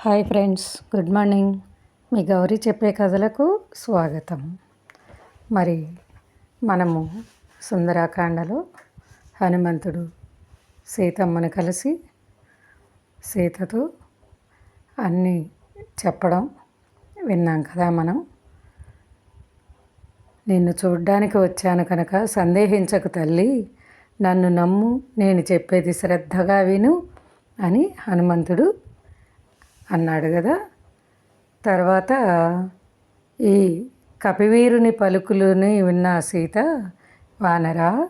Hi friends good morning. మీ గౌరీ చెప్పే కథలకు స్వాగతం. మరి మనము సుందరాకాండలో హనుమంతుడు సీతమ్మను కలిసి సీతతో అన్నీ చెప్పడం విన్నాం కదా మనం. నిన్ను చూడ్డానికి వచ్చాను కనుక సందేహించకు తల్లి. నన్ను నమ్ము నేను చెప్పేది శ్రద్ధగా విను అని హనుమంతుడు అన్నాడు కదా. తర్వాత ఈ కపివీరుని పలుకులని విన్న సీత వానరా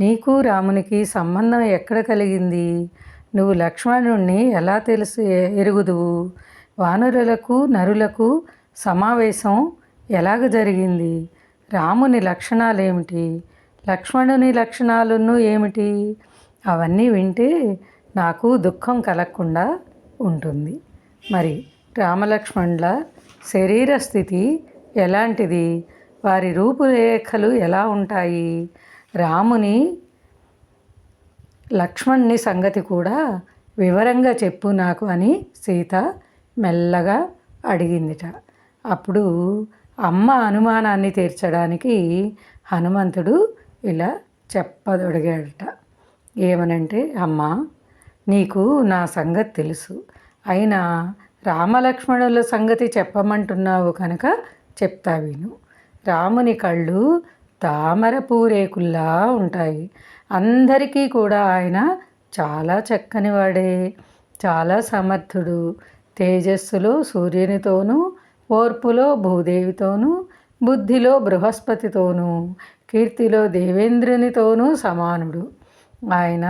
నీకు రామునికి సంబంధం ఎక్కడ కలిగింది? నువ్వు లక్ష్మణుణ్ణి ఎలా తెలుసు? ఎరుగుదువు? వానరులకు నరులకు సమావేశం ఎలాగ జరిగింది? రాముని లక్షణాలు ఏమిటి లక్ష్మణుని లక్షణాలను ఏమిటి? అవన్నీ వింటే నాకు దుఃఖం కలగకుండా ఉంటుంది. మరి రామలక్ష్మణుల శరీర స్థితి ఎలాంటిది? వారి రూపురేఖలు ఎలా ఉంటాయి? రాముని లక్ష్మణ్ని సంగతి కూడా వివరంగా చెప్పు నాకు అని సీత మెల్లగా అడిగిందిట. అప్పుడు అమ్మ అనుమానాన్ని తీర్చడానికి హనుమంతుడు ఇలా చెప్పదొడిగాడట. ఏమనంటే అమ్మ నీకు నా సంగతి తెలుసు. అయినా రామలక్ష్మణుల సంగతి చెప్పమంటున్నావు కనుక చెప్తా విను. రాముని కళ్ళు తామర పూరేకుల్లా ఉంటాయి. అందరికీ కూడా ఆయన చాలా చక్కనివాడే చాలా సమర్థుడు. తేజస్సులో సూర్యునితోనూ ఓర్పులో భూదేవితోనూ బుద్ధిలో బృహస్పతితోనూ కీర్తిలో దేవేంద్రునితోనూ సమానుడు. ఆయన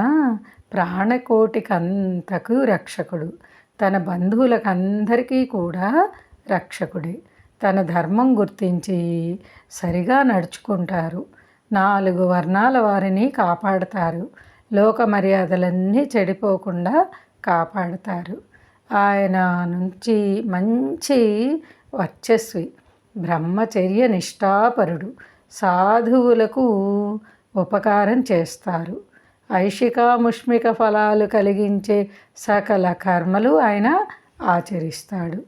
ప్రాణకోటికంతకు రక్షకుడు. తన బంధువులకు అందరికీ కూడా రక్షకుడే. తన ధర్మం గుర్తించి సరిగా నడుచుకుంటారు. నాలుగు వర్ణాల వారిని కాపాడతారు. లోక మర్యాదలన్నీ చెడిపోకుండా కాపాడతారు. ఆయన నుంచి మంచి వర్చస్వి బ్రహ్మచర్య నిష్ఠాపరుడు సాధువులకు ఉపకారం చేస్తారు. ఐషిక ముష్మిక ఫలాలు కలిగించే సకల కర్మలు ఆయన ఆచరిస్తాడు.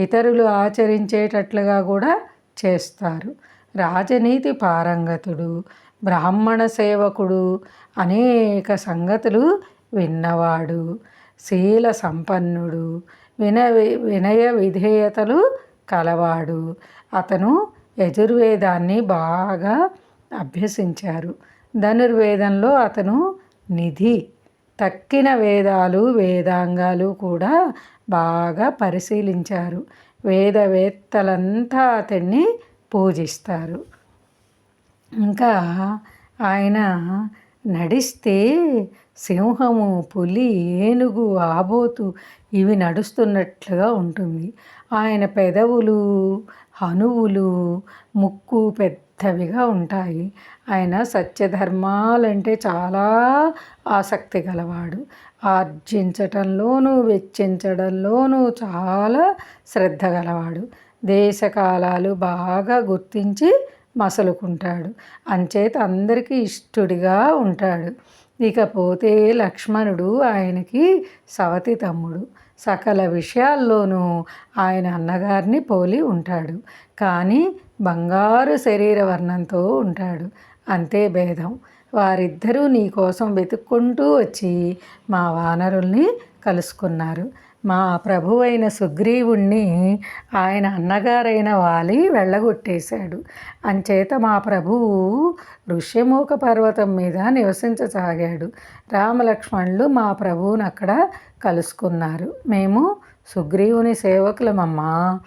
ఇతరులు ఆచరించేటట్లుగా కూడా చేస్తారు. రాజనీతి పారంగతుడు బ్రాహ్మణ సేవకుడు అనేక సంగతులు విన్నవాడు శీల సంపన్నుడు విన వినయ విధేయతలు కలవాడు. అతను యజుర్వేదాన్ని బాగా అభ్యసించారు. ధనుర్వేదంలో అతను నిధి. తక్కిన వేదాలు వేదాంగాలు కూడా బాగా పరిశీలించారు. వేదవేత్తలంతా అతన్ని పూజిస్తారు. ఇంకా ఆయన నడిస్తే సింహము పులి ఏనుగు ఆబోతు ఇవి నడుస్తున్నట్లుగా ఉంటుంది. ఆయన పెదవులు హనువులు ముక్కు పెద్ద పెద్దవిగా ఉంటాయి. ఆయన సత్యధర్మాలంటే చాలా ఆసక్తి గలవాడు. ఆర్జించటంలోనూ వెచ్చించడంలోనూ చాలా శ్రద్ధ గలవాడు. దేశకాలాలు బాగా గుర్తించి మసలుకుంటాడు. అంచేత అందరికీ ఇష్టడిగా ఉంటాడు. ఇకపోతే లక్ష్మణుడు ఆయనకి సవతి తమ్ముడు. సకల విషయాల్లోనూ ఆయన అన్నగారిని పోలి ఉంటాడు. కానీ బంగారు శరీర వర్ణంతో ఉంటాడు. అంతే భేదం. వారిద్దరూ నీ కోసం వెతుక్కుంటూ వచ్చి మా వానరుల్ని కలుసుకున్నారు. మా ప్రభువైన సుగ్రీవుణ్ణి ఆయన అన్నగారైన వాలి వెళ్ళగొట్టేశాడు. అంచేత మా ప్రభువు ఋష్యమూక పర్వతం మీద నివసించసాగాడు. రామలక్ష్మణులు మా ప్రభువుని అక్కడ కలుసుకున్నారు. మేము సుగ్రీవుని సేవకులమమ్మా.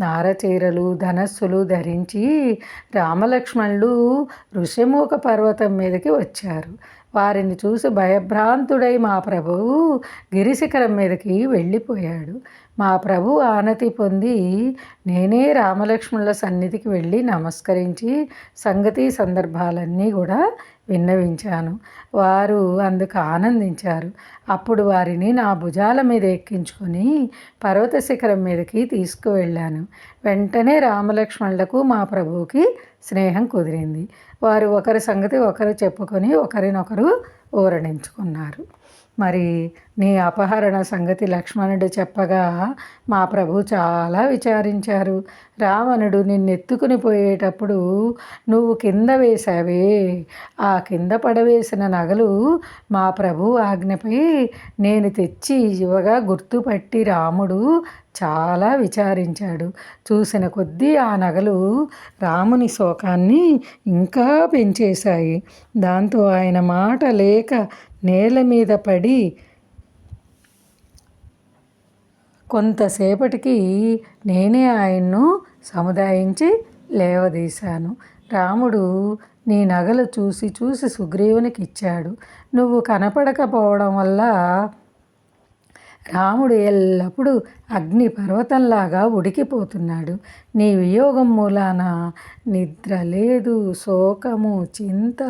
నారచీరలు ధనస్సులు ధరించి రామలక్ష్మణులు ఋషిముఖ పర్వతం మీదకి వచ్చారు. వారిని చూసి భయభ్రాంతుడై మా ప్రభువు గిరిశిఖరం మీదకి వెళ్ళిపోయాడు. మా ప్రభు ఆనతి పొంది నేనే రామలక్ష్మణుల సన్నిధికి వెళ్ళి నమస్కరించి సంగతి సందర్భాలన్నీ కూడా విన్నవించాను. వారు అందుకు ఆనందించారు. అప్పుడు వారిని నా భుజాల మీద ఎక్కించుకొని పర్వత శిఖరం మీదకి తీసుకువెళ్ళాను. వెంటనే రామలక్ష్మణులకు మా ప్రభువుకి స్నేహం కుదిరింది. వారు ఒకరి సంగతి ఒకరు చెప్పుకొని ఒకరినొకరు ఊరణించుకున్నారు మరి నీ అపహరణ సంగతి లక్ష్మణుడు చెప్పగా మా ప్రభు చాలా విచారించారు. రావణుడు నిన్నెత్తుకుని పోయేటప్పుడు నువ్వు కింద వేశావే. ఆ కింద పడవేసిన నగలు మా ప్రభు ఆజ్ఞపై నేను తెచ్చి ఇవ్వగా గుర్తుపట్టి రాముడు చాలా విచారించాడు. చూసిన కొద్దీ ఆ నగలు రాముని శోకాన్ని ఇంకా పెంచేశాయి. దాంతో ఆయన మాట లేక నేల మీద పడి కొంతసేపటికి నేనే ఆయన్ను సముదాయించి లేవదీశాను. రాముడు నీ నగలు చూసి చూసి సుగ్రీవునికి ఇచ్చాడు. నువ్వు కనపడకపోవడం వల్ల రాముడు ఎల్లప్పుడూ అగ్ని పర్వతంలాగా ఉడికిపోతున్నాడు. నీ వియోగం మూలాన నిద్ర లేదు శోకము చింత.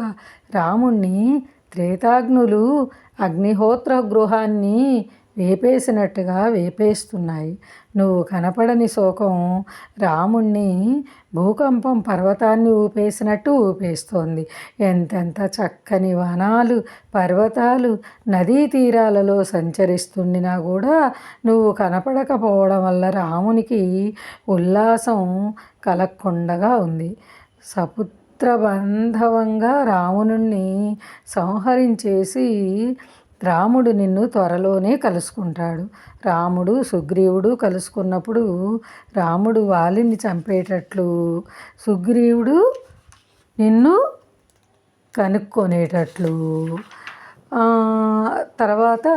రాముణ్ణి త్రేతాగ్నులు అగ్నిహోత్ర గృహాన్ని వేపేసినట్టుగా వేపేస్తున్నాయి. నువ్వు కనపడని శోకం రాముణ్ణి భూకంపం పర్వతాన్ని ఊపేసినట్టు ఊపేస్తోంది. ఎంతెంత చక్కని వనాలు పర్వతాలు నదీ తీరాలలో సంచరిస్తుండినా కూడా నువ్వు కనపడకపోవడం వల్ల రామునికి ఉల్లాసం కలక్కుండగా ఉంది. సపుత్ర బంధవంగా రావణుణ్ణి సంహరించేసి రాముడు నిన్ను త్వరలోనే కలుసుకుంటాడు. రాముడు సుగ్రీవుడు కలుసుకున్నప్పుడు రాముడు వాలిని చంపేటట్లు సుగ్రీవుడు నిన్ను కనుక్కొనేటట్లు. తర్వాత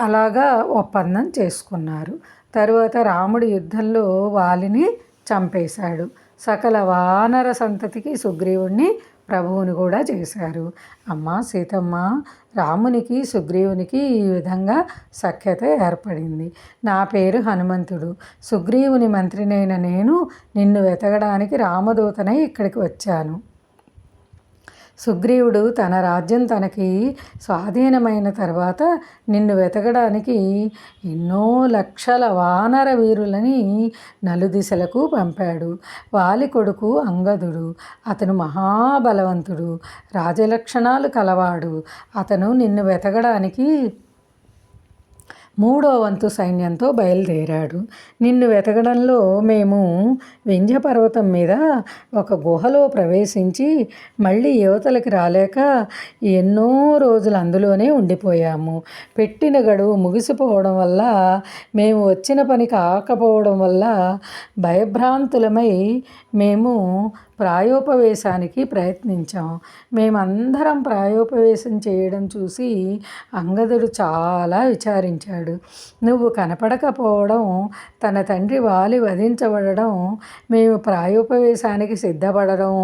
అలాగా ఒప్పందం చేసుకున్నారు. తర్వాత రాముడు యుద్ధంలో వాలిని చంపేశాడు. సకల వానర సంతతికి సుగ్రీవుణ్ణి ప్రభువుని కూడా చేశారు. అమ్మ సీతమ్మ రామునికి సుగ్రీవునికి ఈ విధంగా సఖ్యత ఏర్పడింది. నా పేరు హనుమంతుడు. సుగ్రీవుని మంత్రినైన నేను నిన్ను వెతకడానికి రామదూతనై ఇక్కడికి వచ్చాను. సుగ్రీవుడు తన రాజ్యం తనకి స్వాధీనమైన తర్వాత నిన్ను వెతకడానికి ఎన్నో లక్షల వానర వీరులని నలుదిశలకు పంపాడు. వాలి కొడుకు అంగదుడు అతను మహాబలవంతుడు రాజలక్షణాలు కలవాడు. అతను నిన్ను వెతకడానికి మూడో వంతు సైన్యంతో బయలుదేరాడు. నిన్ను వెతకడంలో మేము వింధ్యపర్వతం మీద ఒక గుహలో ప్రవేశించి మళ్ళీ యువతలకి రాలేక ఎన్నో రోజులు అందులోనే ఉండిపోయాము. పెట్టిన గడువు ముగిసిపోవడం వల్ల మేము వచ్చిన పని కాకపోవడం వల్ల భయభ్రాంతులమై మేము ప్రాయోపవేశానికి ప్రయత్నించాం. మేమందరం ప్రాయోపవేశం చేయడం చూసి అంగదుడు చాలా విచారించాడు. నువ్వు కనపడకపోవడం తన తండ్రి వాలి వధించబడడం మేము ప్రాయోపవేశానికి సిద్ధపడడం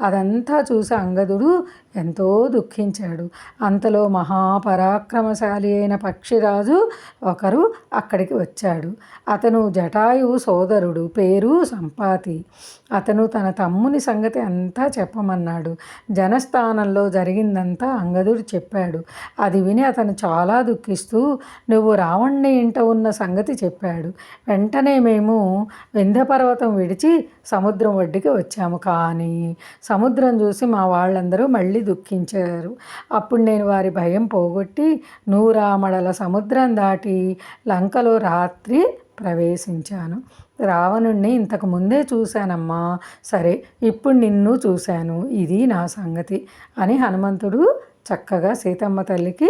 అదంతా చూసి అంగదుడు ఎంతో దుఃఖించాడు. అంతలో మహాపరాక్రమశాలి అయిన పక్షిరాజు ఒకరు అక్కడికి వచ్చాడు. అతను జటాయువు సోదరుడు పేరు సంపాతి. అతను తన తమ్ముని సంగతి అంతా చెప్పమన్నాడు. జనస్థానంలో జరిగిందంతా అంగదుడు చెప్పాడు. అది విని అతను చాలా దుఃఖిస్తూ నువ్వు రావణ్ణి ఇంట ఉన్న సంగతి చెప్పాడు. వెంటనే మేము వింధ్యపర్వతం విడిచి సముద్రం ఒడ్డుకి వచ్చాము. కానీ సముద్రం చూసి మా వాళ్ళందరూ మళ్ళీ దుఃఖించారు. అప్పుడు నేను వారి భయం పోగొట్టి నూరామడల సముద్రం దాటి లంకలో రాత్రి ప్రవేశించాను. రావణుణ్ణి ఇంతకు ముందే చూశానమ్మా. సరే ఇప్పుడు నిన్ను చూశాను. ఇది నా సంగతి అని హనుమంతుడు చక్కగా సీతమ్మ తల్లికి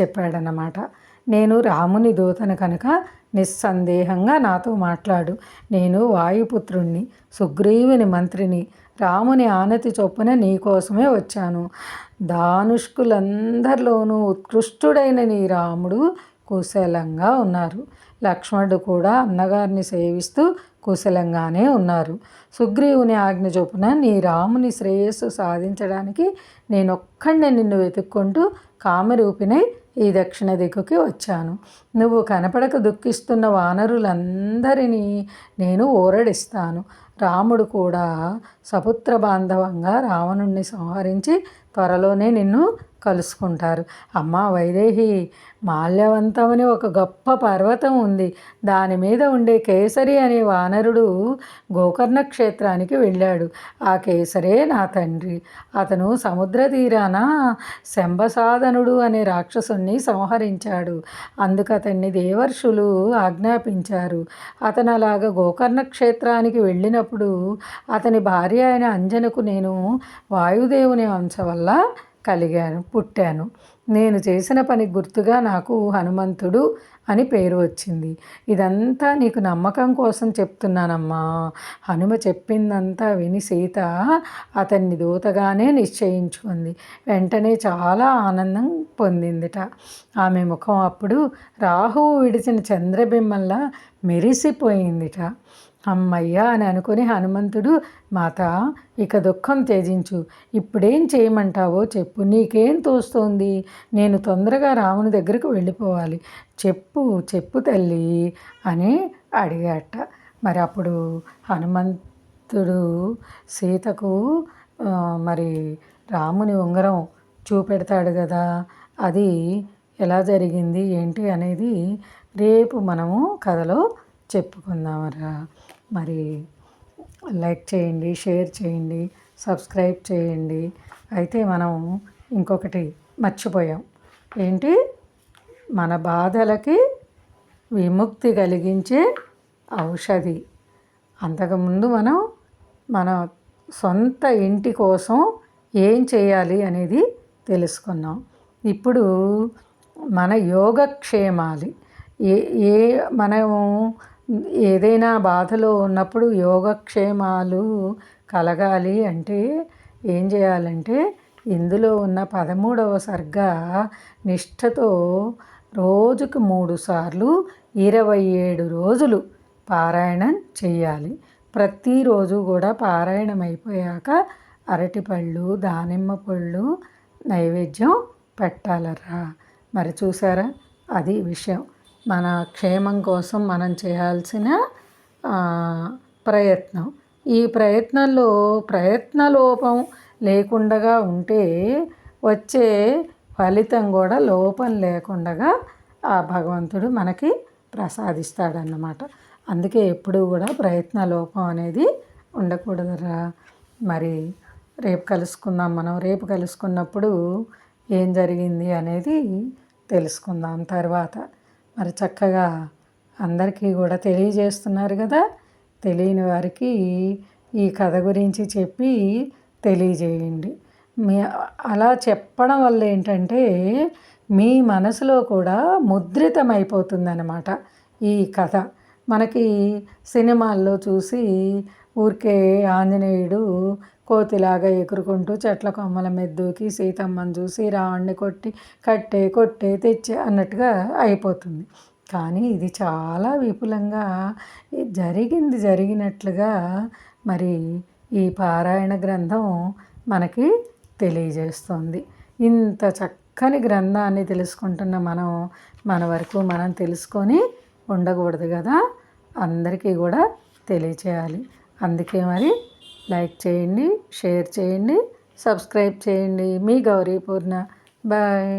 చెప్పాడన్నమాట. నేను రాముని దూతను కనుక నిస్సందేహంగా నాతో మాట్లాడు. నేను వాయుపుత్రుణ్ణి సుగ్రీవుని మంత్రిని రాముని ఆనతి చొప్పున నీకోసమే వచ్చాను. దానుష్కులందరిలోనూ ఉత్కృష్టుడైన నీ రాముడు కుశలంగా ఉన్నారు. లక్ష్మణుడు కూడా అన్నగారిని సేవిస్తూ కుశలంగానే ఉన్నారు. సుగ్రీవుని ఆజ్ఞ చొప్పున నీ రాముని శ్రేయస్సు సాధించడానికి నేనొక్కడిని నిన్ను వెతుక్కుంటూ కామరూపినై ఈ దక్షిణ దిక్కుకి వచ్చాను. నువ్వు కనపడక దుఃఖిస్తున్న వానరులందరినీ నేను ఊరడిస్తాను. రాముడు కూడా సపుత్ర బాంధవంగా రావణుణ్ణి సంహరించి త్వరలోనే నిన్ను కలుసుకుంటారు. అమ్మ వైదేహి మాల్యవంతమని ఒక గొప్ప పర్వతం ఉంది. దాని మీద ఉండే కేసరి అనే వానరుడు గోకర్ణ క్షేత్రానికి వెళ్ళాడు. ఆ కేసరే నా తండ్రి. అతను సముద్ర తీరాన శంభసాధనుడు అనే రాక్షసుణ్ణి సంహరించాడు. అందుకు అతన్ని దేవర్షులు ఆజ్ఞాపించారు. అతను అలాగ గోకర్ణ క్షేత్రానికి వెళ్ళినప్పుడు అతని భార్య అయిన అంజనకు నేను వాయుదేవుని అంశ వల్ల కలిగాను పుట్టాను. నేను చేసిన పని గుర్తుగా నాకు హనుమంతుడు అని పేరు వచ్చింది. ఇదంతా నీకు నమ్మకం కోసం చెప్తున్నానమ్మా. హనుమ చెప్పిందంతా విని సీత అతన్ని దూతగానే నిశ్చయించుకుంది. వెంటనే చాలా ఆనందం పొందిందిట. ఆమె ముఖం అప్పుడు రాహువు విడిచిన చంద్రబిమ్మల్లా మెరిసిపోయిందిట. అమ్మయ్య అని అనుకుని హనుమంతుడు మాత ఇక దుఃఖం త్యజించు. ఇప్పుడేం చేయమంటావో చెప్పు. నీకేం తోస్తోంది? నేను తొందరగా రాముని దగ్గరకు వెళ్ళిపోవాలి. చెప్పు చెప్పు తల్లి అని అడిగాట. మరి అప్పుడు హనుమంతుడు సీతకు మరి రాముని ఉంగరం చూపెడతాడు కదా అది ఎలా జరిగింది? ఏంటి? అనేది రేపు మనము కథలో చెప్పుకుందామరా. మరి లైక్ చేయండి షేర్ చేయండి సబ్స్క్రైబ్ చేయండి. అయితే మనం ఇంకొకటి మర్చిపోయాం. ఏంటి? మన బాధలకి విముక్తి కలిగించే ఔషధి. అంతకుముందు మనం మన సొంత ఇంటి కోసం ఏం చేయాలి అనేది తెలుసుకున్నాం. ఇప్పుడు మన యోగక్షేమాలి ఏ ఏ మనము ఏదైనా బాధలో ఉన్నప్పుడు యోగక్షేమాలు కలగాలి అంటే ఏం చేయాలంటే ఇందులో ఉన్న పదమూడవ సర్గ నిష్ఠతో రోజుకు మూడు సార్లు ఇరవై ఏడు రోజులు పారాయణం చేయాలి. ప్రతిరోజు కూడా పారాయణం అయిపోయాక అరటిపళ్ళు దానిమ్మ పళ్ళు నైవేద్యం పెట్టాలరా. మరి చూసారా? అది విషయం. మన క్షేమం కోసం మనం చేయాల్సిన ప్రయత్నం. ఈ ప్రయత్నంలో ప్రయత్న లోపం లేకుండా ఉంటే వచ్చే ఫలితం కూడా లోపం లేకుండా ఆ భగవంతుడు మనకి ప్రసాదిస్తాడన్నమాట. అందుకే ఎప్పుడూ కూడా ప్రయత్న లోపం అనేది ఉండకూడదురా. మరి రేపు కలుసుకుందాం మనం. రేపు కలుసుకున్నప్పుడు ఏం జరిగింది అనేది తెలుసుకుందాం తర్వాత. మరి చక్కగా అందరికీ కూడా తెలియజేస్తున్నారు కదా? తెలియని వారికి ఈ కథ గురించి చెప్పి తెలియజేయండి. మీ అలా చెప్పడం వల్ల ఏంటంటే మీ మనసులో కూడా ముద్రితమైపోతుందన్నమాట ఈ కథ. మనకి సినిమాల్లో చూసి ఊరికే ఆంజనేయుడు కోతిలాగా ఎగురుకుంటూ చెట్ల కొమ్మల మెద్దూకి సీతమ్మని చూసి రావణ్ణి కొట్టి కట్టే కొట్టే తెచ్చే అన్నట్టుగా అయిపోతుంది. కానీ ఇది చాలా విపులంగా జరిగింది జరిగినట్లుగా మరి ఈ పారాయణ గ్రంథం మనకి తెలియజేస్తుంది. ఇంత చక్కని గ్రంథాన్ని తెలుసుకుంటున్న మనం మన వరకు మనం తెలుసుకొని ఉండకూడదు కదా? అందరికీ కూడా తెలియచేయాలి. అందుకే మరి లైక్ చేయండి షేర్ చేయండి సబ్స్క్రైబ్ చేయండి. మీ గౌరీ పూర్ణ బాయ్.